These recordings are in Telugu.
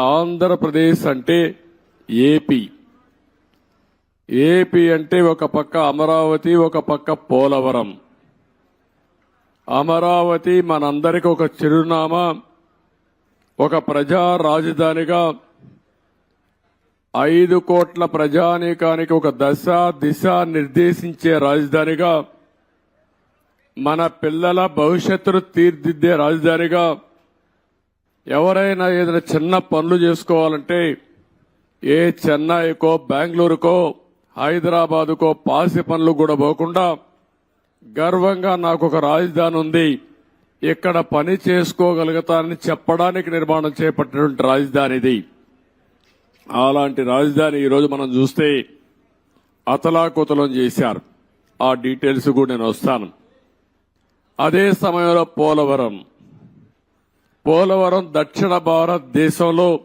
ఆంధ్రప్రదేశ్ అంటే ఏపీ. ఏపీ అంటే ఒక పక్క అమరావతి ఒక పక్క పోలవరం. అమరావతి మనందరికి ఒక చిరునామా ఒక ప్రజా రాజధానిగా ఐదు కోట్ల ప్రజానీకానికి ఒక దశ దిశ నిర్దేశించే రాజధానిగా మన పిల్లల భవిష్యత్తును తీర్దిద్దే రాజధానిగా ఎవరైనా ఏదైనా చిన్న పనులు చేసుకోవాలంటే ఏ చెన్నైకో బెంగళూరుకో హైదరాబాదుకో పాసి పనులు కూడా పోకుండా గర్వంగా నాకు ఒక రాజధాని ఉంది. ఇక్కడ పని చేసుకోగలుగుతానని చెప్పడానికి నిర్మాణం చేపట్టినటువంటి రాజధాని ఇది. అలాంటి రాజధాని ఈరోజు మనం చూస్తే అతలాకుతలం చేశారు. ఆ డీటెయిల్స్ కూడా నేను వస్తాను. అదే సమయంలో పోలవరం. పోలవరం దక్షిణ భారతదేశంలో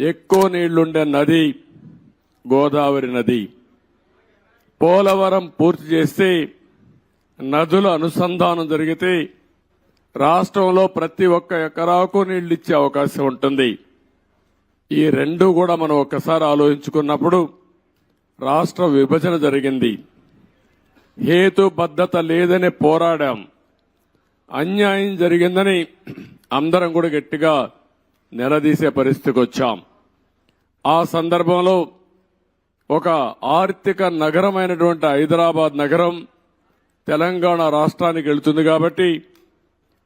ఎక్కువ నీళ్ళుండే నది గోదావరి నది. పోలవరం పూర్తి చేస్తే నదుల అనుసంధానం జరిగితే రాష్ట్రంలో ప్రతి ఒక్క ఎకరాకు నీళ్ళు ఇచ్చే అవకాశం ఉంటుంది. ఈ రెండు కూడా మనం ఒక్కసారి ఆలోచించుకున్నప్పుడు రాష్ట్ర విభజన జరిగింది. హేతుబద్ధత లేదని పోరాడాం. అన్యాయం జరిగిందని అందరం కూడా గట్టిగా నిలదీసే పరిస్థితికి వచ్చాం. ఆ సందర్భంలో ఒక ఆర్థిక నగరమైనటువంటి హైదరాబాద్ నగరం తెలంగాణ రాష్ట్రానికి వెళుతుంది కాబట్టి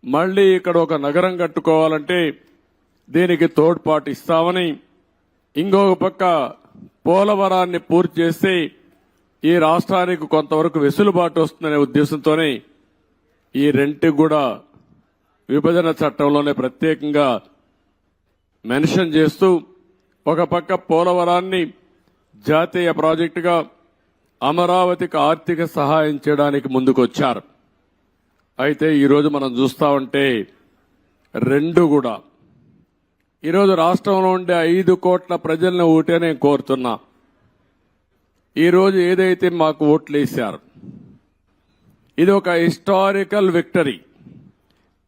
మళ్ళీ ఇక్కడ ఒక నగరం కట్టుకోవాలంటే దీనికి తోడ్పాటు ఇస్తామని ఇంకొక పక్క పోలవరాన్ని పూర్తి చేస్తే ఈ రాష్ట్రానికి కొంతవరకు వెసులుబాటు వస్తుందనే ఉద్దేశంతోనే ఈ రెంట్ కూడా విభజన చట్టంలోనే ప్రత్యేకంగా మెన్షన్ చేస్తూ ఒక పక్క పోలవరాన్ని జాతీయ ప్రాజెక్టుగా అమరావతికి ఆర్థిక సహాయం చేయడానికి ముందుకొచ్చారు. అయితే ఈరోజు మనం చూస్తా ఉంటే రెండు కూడా. ఈరోజు రాష్ట్రంలో ఉండే ఐదు కోట్ల ప్రజల్ని ఓటే నేను కోరుతున్నా. ఈరోజు ఏదైతే మాకు ఓట్లు వేశారు ఇది ఒక హిస్టారికల్ విక్టరీ.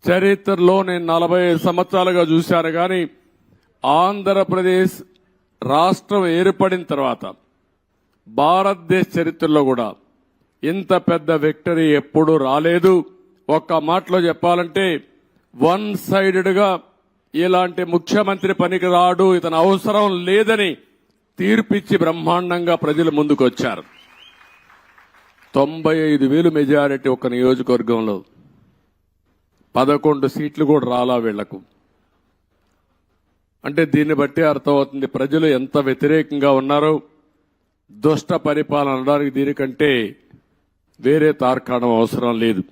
చరిత్రలో నేను నలభై ఐదు సంవత్సరాలుగా చూశాను కానీ ఆంధ్రప్రదేశ్ రాష్ట్రం ఏర్పడిన తర్వాత భారతదేశ చరిత్రలో కూడా ఇంత పెద్ద విక్టరీ ఎప్పుడూ రాలేదు. ఒక్క మాటలో చెప్పాలంటే వన్ సైడెడ్గా ఇలాంటి ముఖ్యమంత్రి పనికి రాడు ఇతను అవసరం లేదని తీర్పిచ్చి బ్రహ్మాండంగా ప్రజలు ముందుకొచ్చారు. తొంభై ఐదు వేలు మెజారిటీ ఒక నియోజకవర్గంలో. పదకొండు సీట్లు కూడా రాలా వీళ్ళకు. అంటే దీన్ని బట్టి అర్థమవుతుంది ప్రజలు ఎంత వ్యతిరేకంగా ఉన్నారో దుష్ట పరిపాలన అనడానికి దీనికంటే వేరే తార్కాణం అవసరం లేదు.